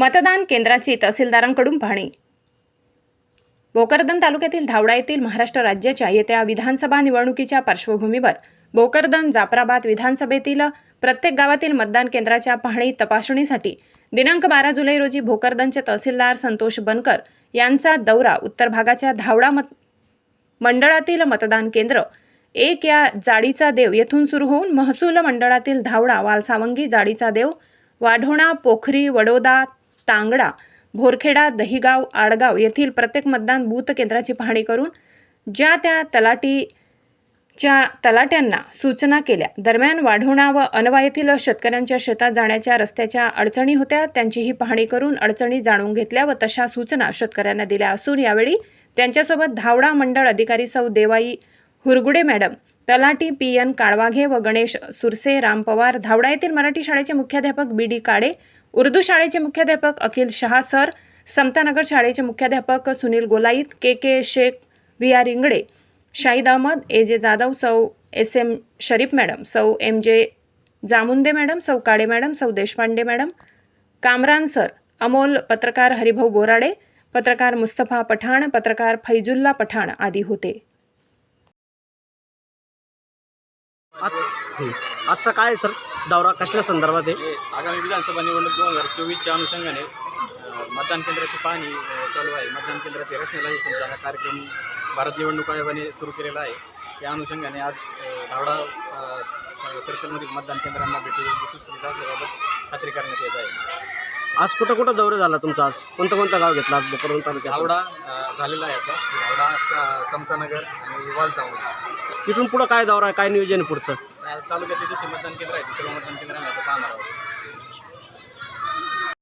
मतदान केंद्राची तहसीलदारांकडून पाहणी. भोकरदन तालुक्यातील धावडा येथील महाराष्ट्र राज्याच्या येत्या विधानसभा निवडणुकीच्या पार्श्वभूमीवर भोकरदन जाफराबाद विधानसभेतील प्रत्येक गावातील मतदान केंद्राच्या पाहणी तपासणीसाठी दिनांक बारा जुलै रोजी भोकरदनचे तहसीलदार संतोष बनकर यांचा दौरा उत्तर भागाच्या धावडा मत मंडळातील मतदान केंद्र एक या जाडीचा देव येथून सुरू होऊन महसूल मंडळातील धावडा वालसावंगी जाडीचा देव वाढोणा पोखरी वडोदा तांगडा भोरखेडा दहिगाव आडगाव येथील प्रत्येक मतदान बूथ केंद्राची पाहणी करून ज्या त्या तलाटीच्या तलाट्यांना सूचना केल्या. दरम्यान वाढोणा व अनवा येथील शेतकऱ्यांच्या शेतात जाण्याच्या रस्त्याच्या अडचणी होत्या. त्यांचीही पाहणी करून अडचणी जाणून घेतल्या व तशा सूचना शेतकऱ्यांना दिल्या असून यावेळी त्यांच्यासोबत धावडा मंडळ अधिकारी सौ देवाई हुरगुडे मॅडम तलाटी पी एन काळवाघे व गणेश सुरसे राम पवार धावडा येथील मराठी शाळेचे मुख्याध्यापक बी डी काडे उर्दू शाळेचे मुख्याध्यापक अखिल शहा सर समतानगर शाळेचे मुख्याध्यापक Sunil Golait K K Shaikh V R Ingde Shahid Ahmed A J Jadhav सौ एस एम शरीफ मॅडम सौ एम जे जामुंदे मॅडम सौ काडे मॅडम सौ देशपांडे मॅडम कामरान सर अमोल पत्रकार हरिभाऊ बोराडे पत्रकार मुस्तफा पठाण पत्रकार फैजुल्ला पठाण आदी होते. आजचा काय सर? दौरा कसल्या संदर्भात आहे? हे आगामी विधानसभा निवडणूक दोन हजार चोवीसच्या अनुषंगाने अ, मतदान केंद्राची पाहणी अ, चालू आहे. मतदान केंद्राचे रचनेलायसनचा हा कार्यक्रम भारत निवडणूक आयोगाने सुरू केलेला आहे. या अनुषंगाने आज अ, धावडा अ, सर्कलमधील मतदान केंद्रांना भेटी असल्याबाबत खात्री करण्यात येत आहे. आज कुठं कुठं दौरा झाला तुमचा आज? कोणतं कोणतं गाव घेतला आज बोकरदन तालुक्यात? धावडा अ, झालेला आहे आता. धावडा स- समतानगर आणि वालसावंगी तिथून पुढं काय दौरा आहे? काय नियोजन आहे पुढचं? तालुक्यातले जसे मतदान केंद्र आहेत ते सर्व मतदान केंद्रांना आता पाहणार आहोत.